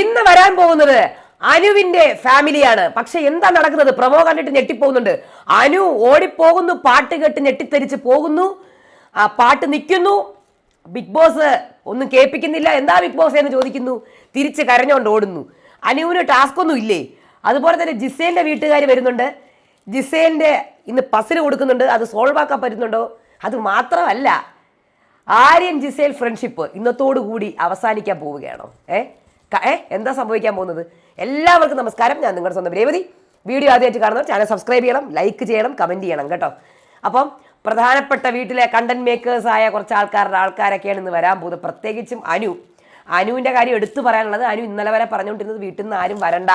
ഇന്ന് വരാൻ പോകുന്നത് അനുവിന്റെ ഫാമിലിയാണ്. പക്ഷെ എന്താ നടക്കുന്നത്? പ്രമോ കണ്ടിട്ട് ഞെട്ടിപ്പോകുന്നുണ്ട്. അനു ഓടിപ്പോകുന്നു പാട്ട് കേട്ട് ഞെട്ടിത്തെരിച്ച് പോകുന്നു. ആ പാട്ട് നിൽക്കുന്നു. ബിഗ് ബോസ് ഒന്നും കേൾപ്പിക്കുന്നില്ല. എന്താ ബിഗ് ബോസ് എന്ന് ചോദിക്കുന്നു. തിരിച്ച് കരഞ്ഞുകൊണ്ട് ഓടുന്നു. അനുവിന് ടാസ്ക് ഒന്നും ഇല്ലേ? അതുപോലെ തന്നെ ജിസേലിന്റെ വീട്ടുകാർ വരുന്നുണ്ട്. ജിസേലിന്റെ ഇന്ന് പസിൽ കൊടുക്കുന്നുണ്ട്. അത് സോൾവ് ആക്കാൻ പറ്റുന്നുണ്ടോ? അത് മാത്രമല്ല ആര്യൻ ജിസേൽ ഫ്രണ്ട്ഷിപ്പ് ഇന്നത്തോടു കൂടി അവസാനിക്കാൻ പോവുകയാണോ. ഏ? ക- ഏ? എന്താ സംഭവിക്കാൻ പോകുന്നത്? എല്ലാവർക്കും നമസ്കാരം. ഞാൻ നിങ്ങളുടെ സ്വന്തം രേവതി. വീഡിയോ ആദ്യമായിട്ട് കാണുന്നവർ ചാനൽ സബ്സ്ക്രൈബ് ചെയ്യണം ലൈക്ക് ചെയ്യണം കമന്റ് ചെയ്യണം കേട്ടോ. അപ്പം പ്രധാനപ്പെട്ട വീട്ടിലെ കണ്ടന്റ് മേക്കേഴ്സ് ആയ കുറച്ച് ആൾക്കാരുടെ ആൾക്കാരൊക്കെയാണ് ഇന്ന് വരാൻ പോകുന്നത്. പ്രത്യേകിച്ചും അനു. അനുവിന്റെ കാര്യം എടുത്തു പറയാനുള്ളത് അനു ഇന്നലെ വരെ പറഞ്ഞുകൊണ്ടിരുന്നത് വീട്ടിൽ നിന്ന് ആരും വരണ്ട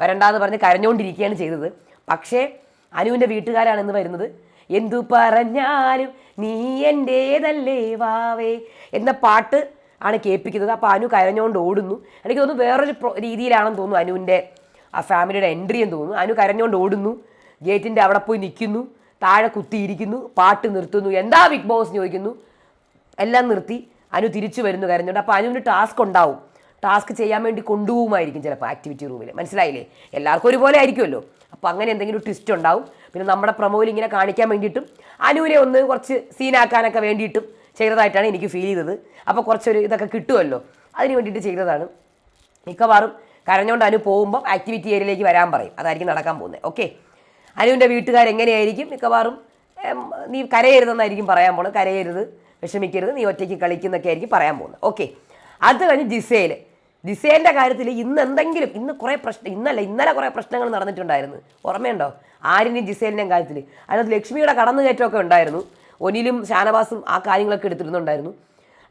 വരണ്ട എന്ന് പറഞ്ഞ് കരഞ്ഞുകൊണ്ടിരിക്കുകയാണ് ചെയ്തത്. പക്ഷേ അനുവിന്റെ വീട്ടുകാരാണ് ഇന്ന് വരുന്നത്. എന്തു പറഞ്ഞാലും നീ എന്റേതല്ലേ വാവേ എന്ന പാട്ട് ആണ് കേൾപ്പിക്കുന്നത്. അപ്പോൾ അനു കരഞ്ഞുകൊണ്ട് ഓടുന്നു. എനിക്ക് തോന്നുന്നു വേറൊരു രീതിയിലാണെന്ന് തോന്നുന്നു അനുവിന്റെ ആ ഫാമിലിയുടെ എൻട്രി എന്ന് തോന്നുന്നു. അനു കരഞ്ഞുകൊണ്ട് ഓടുന്നു. ഗേറ്റിന്റെ അവിടെ പോയി നിൽക്കുന്നു. താഴെ കുത്തിയിരിക്കുന്നു. പാട്ട് നിർത്തുന്നു. എന്താ ബിഗ് ബോസ് ചോദിക്കുന്നു. എല്ലാം നിർത്തി അനു തിരിച്ചു വരുന്നു കരഞ്ഞുകൊണ്ട് അപ്പോൾ അനുവിന് ടാസ്ക് ഉണ്ടാവും. ടാസ്ക് ചെയ്യാൻ വേണ്ടി കൊണ്ടുപോകുമായിരിക്കും ചിലപ്പോൾ ആക്ടിവിറ്റി റൂമിൽ മനസ്സിലായില്ലേ? എല്ലാവർക്കും ഒരുപോലെ ആയിരിക്കുമല്ലോ. അപ്പോൾ അങ്ങനെ എന്തെങ്കിലും ട്വിസ്റ്റ് ഉണ്ടാവും. പിന്നെ നമ്മുടെ പ്രൊമോയിൽ ഇങ്ങനെ കാണിക്കാൻ വേണ്ടിയിട്ടും അനുവിനെ ഒന്ന് കുറച്ച് സീനാക്കാനൊക്കെ വേണ്ടിയിട്ടും ചെയ്തതായിട്ടാണ് എനിക്ക് ഫീൽ ചെയ്തത്. അപ്പോൾ കുറച്ചൊരു ഇതൊക്കെ കിട്ടുമല്ലോ. അതിന് വേണ്ടിയിട്ട് ചെയ്തതാണ്. മിക്കവാറും കരഞ്ഞുകൊണ്ട് അനു പോകുമ്പോൾ ആക്ടിവിറ്റി ഏരിയയിലേക്ക് വരാൻ പറയും. അതായിരിക്കും നടക്കാൻ പോകുന്നത് ഓക്കെ അനുവിന്റെ വീട്ടുകാർ എങ്ങനെയായിരിക്കും? മിക്കവാറും നീ കരയരുതെന്നായിരിക്കും പറയാൻ പോകുന്നത് കരയരുത് വിഷമിക്കരുത് നീ ഒറ്റയ്ക്ക് കളിക്കുന്നൊക്കെ ആയിരിക്കും പറയാൻ പോകുന്നത് ഓക്കെ അത് കഴിഞ്ഞ് ജിസേൽ ജിസേലിന്റെ കാര്യത്തിൽ ഇന്ന് എന്തെങ്കിലും ഇന്ന് കുറേ പ്രശ്നം ഇന്നല്ല ഇന്നലെ കുറേ പ്രശ്നങ്ങൾ നടന്നിട്ടുണ്ടായിരുന്നു. ഓർമ്മയുണ്ടോ? ആരിന്റെയും ജിസേലിന്റെയും കാര്യത്തിൽ അതിനകത്ത് ലക്ഷ്മിയുടെ കടന്നുകയറ്റമൊക്കെ ഉണ്ടായിരുന്നു. ഒനിലും ഷാനവാസും ആ കാര്യങ്ങളൊക്കെ എടുത്തിരുന്നുണ്ടായിരുന്നു.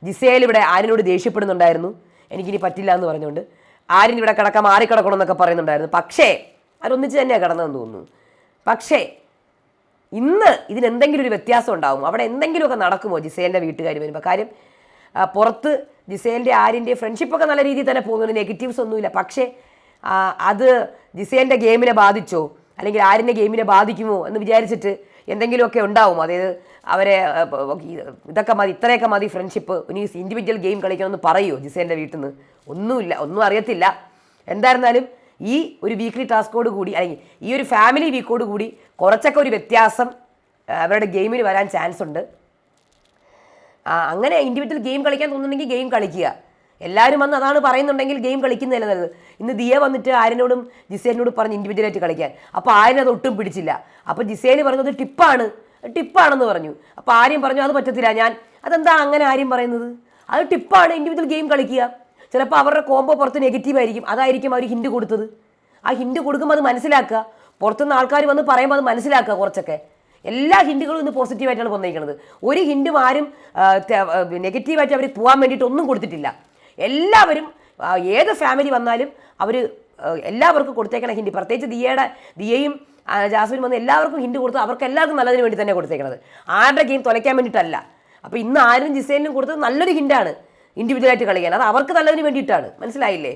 ജിസേൽ ഇവിടെ ആരിനോട് ദേഷ്യപ്പെടുന്നുണ്ടായിരുന്നു. എനിക്കിനി പറ്റില്ല എന്ന് പറഞ്ഞുകൊണ്ട് ആര്യൻ ഇവിടെ കിടക്കാൻ മാറിക്കിടക്കണം എന്നൊക്കെ പറയുന്നുണ്ടായിരുന്നു. പക്ഷേ അവരൊന്നിച്ച് തന്നെയാണ് കിടന്നതെന്ന് തോന്നുന്നു. പക്ഷേ ഇന്ന് ഇതിനെന്തെങ്കിലും ഒരു വ്യത്യാസം ഉണ്ടാവും. അവിടെ എന്തെങ്കിലുമൊക്കെ നടക്കുമോ ജിസേലിന്റെ വീട്ടുകാർ വരുമ്പോൾ കാര്യം പുറത്ത് ജിസേലിന്റെ ആര്യന്റെ ഫ്രണ്ട്ഷിപ്പൊക്കെ നല്ല രീതിയിൽ തന്നെ പോകുന്നുണ്ട് നെഗറ്റീവ്സ് ഒന്നുമില്ല. പക്ഷേ അത് ജിസേലിന്റെ ഗെയിമിനെ ബാധിച്ചോ? അല്ലെങ്കിൽ ആര്യന്റെ ഗെയിമിനെ ബാധിക്കുമോ എന്ന് വിചാരിച്ചിട്ട് എന്തെങ്കിലുമൊക്കെ ഉണ്ടാവും അതായത് അവരെ ഇതൊക്കെ മതി ഇത്രയൊക്കെ മതി ഫ്രണ്ട്ഷിപ്പ് ഇനി ഇൻഡിവിജ്വൽ ഗെയിം കളിക്കണമെന്ന് പറയുമോ ജിസേന്റെ വീട്ടിൽ നിന്ന് ഒന്നുമില്ല ഒന്നും അറിയത്തില്ല. എന്തായിരുന്നാലും ഈ ഒരു വീക്ക്ലി ടാസ്കോട് കൂടി അല്ലെങ്കിൽ ഈ ഒരു ഫാമിലി വീക്കോട് കൂടി കുറച്ചൊക്കെ ഒരു വ്യത്യാസം അവരുടെ ഗെയിമിന് വരാൻ ചാൻസ് ഉണ്ട്. അങ്ങനെ ഇൻഡിവിജ്വൽ ഗെയിം കളിക്കാൻ തോന്നുന്നുണ്ടെങ്കിൽ ഗെയിം കളിക്കുക. എല്ലാവരും വന്ന് അതാണ് പറയുന്നുണ്ടെങ്കിൽ ഗെയിം കളിക്കുന്നതല്ല നല്ലത്. ഇന്ന് ദിയ വന്നിട്ട് ആര്യനോടും ജിസേനോടും പറഞ്ഞ് ഇൻഡിവിജ്വലായിട്ട് കളിക്കാൻ. അപ്പോൾ ആരനത് ഒട്ടും പിടിച്ചില്ല. അപ്പോൾ ജിസേന് പറഞ്ഞത് ടിപ്പാണ് ടിപ്പാണെന്ന് പറഞ്ഞു. അപ്പോൾ ആര്യം പറഞ്ഞു അത് പറ്റത്തില്ല ഞാൻ അതെന്താ അങ്ങനെ ആര്യം പറയുന്നത്? അത് ടിപ്പാണ് ഇൻഡിവിജ്വൽ ഗെയിം കളിക്കുക. ചിലപ്പോൾ അവരുടെ കോംബോ പുറത്ത് നെഗറ്റീവ് ആയിരിക്കും. അതായിരിക്കും അവർ ഹിൻഡ് കൊടുത്തത്. ആ ഹിൻഡ് കൊടുക്കുമ്പോൾ അത് മനസ്സിലാക്കുക. പുറത്തുനിന്ന് ആൾക്കാർ വന്ന് പറയുമ്പോൾ അത് മനസ്സിലാക്കുക കുറച്ചൊക്കെ. എല്ലാ ഹിൻഡുകളും ഇന്ന് പോസിറ്റീവായിട്ടാണ് വന്നിരിക്കുന്നത് ഒരു ഹിൻഡും ആരും നെഗറ്റീവായിട്ട് അവർ പോകാൻ വേണ്ടിയിട്ട് ഒന്നും കൊടുത്തിട്ടില്ല. എല്ലാവരും ഏത് ഫാമിലി വന്നാലും അവർ എല്ലാവർക്കും കൊടുത്തേക്കണം ഹിന്ദി. പ്രത്യേകിച്ച് ദിയയുടെ ദിയയും ജാസ്മിൻ വന്ന് എല്ലാവർക്കും ഹിൻഡ് കൊടുത്ത് അവർക്ക് എല്ലാവർക്കും നല്ലതിന് വേണ്ടി തന്നെ കൊടുത്തേക്കണത്. ആരുടെ ഗെയിം തുലയ്ക്കാൻ വേണ്ടിയിട്ടല്ല. അപ്പോൾ ഇന്ന് ആരും ജിസേലിനും കൊടുത്തത് നല്ലൊരു ഹിൻഡാണ് ഇൻഡിവിജ്വലായിട്ട് കളിക്കാൻ. അത് അവർക്ക് നല്ലതിന് വേണ്ടിയിട്ടാണ്. മനസ്സിലായില്ലേ?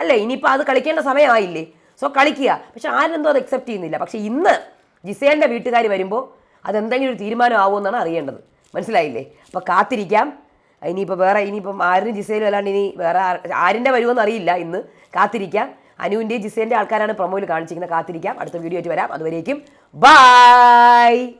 അല്ലേ? ഇനിയിപ്പോൾ അത് കളിക്കേണ്ട സമയമായില്ലേ? സോ കളിക്കുക. പക്ഷെ ആരെന്തോ അത് അക്സെപ്റ്റ് ചെയ്യുന്നില്ല. പക്ഷേ ഇന്ന് ജിസേലിന്റെ വീട്ടുകാർ വരുമ്പോൾ അതെന്തെങ്കിലും ഒരു തീരുമാനമാവുമെന്നാണ് അറിയേണ്ടത്. മനസ്സിലായില്ലേ? അപ്പോൾ കാത്തിരിക്കാം. ഇനിയിപ്പോൾ വേറെ ഇനിയിപ്പം ആരും ജിസേലും അല്ലാണ്ട് ഇനി വേറെ ആരിന്റെ വരുമെന്ന് അറിയില്ല ഇന്ന്. കാത്തിരിക്കാം. അനുവിന്റെയും ജിസേന്റെ ആൾക്കാരാണ് പ്രൊമോയിൽ കാണിച്ചിരിക്കുന്നത്. കാത്തിരിക്കാം. അടുത്ത വീഡിയോ ആയിട്ട് വരാം. അതുവരേക്കും ബൈ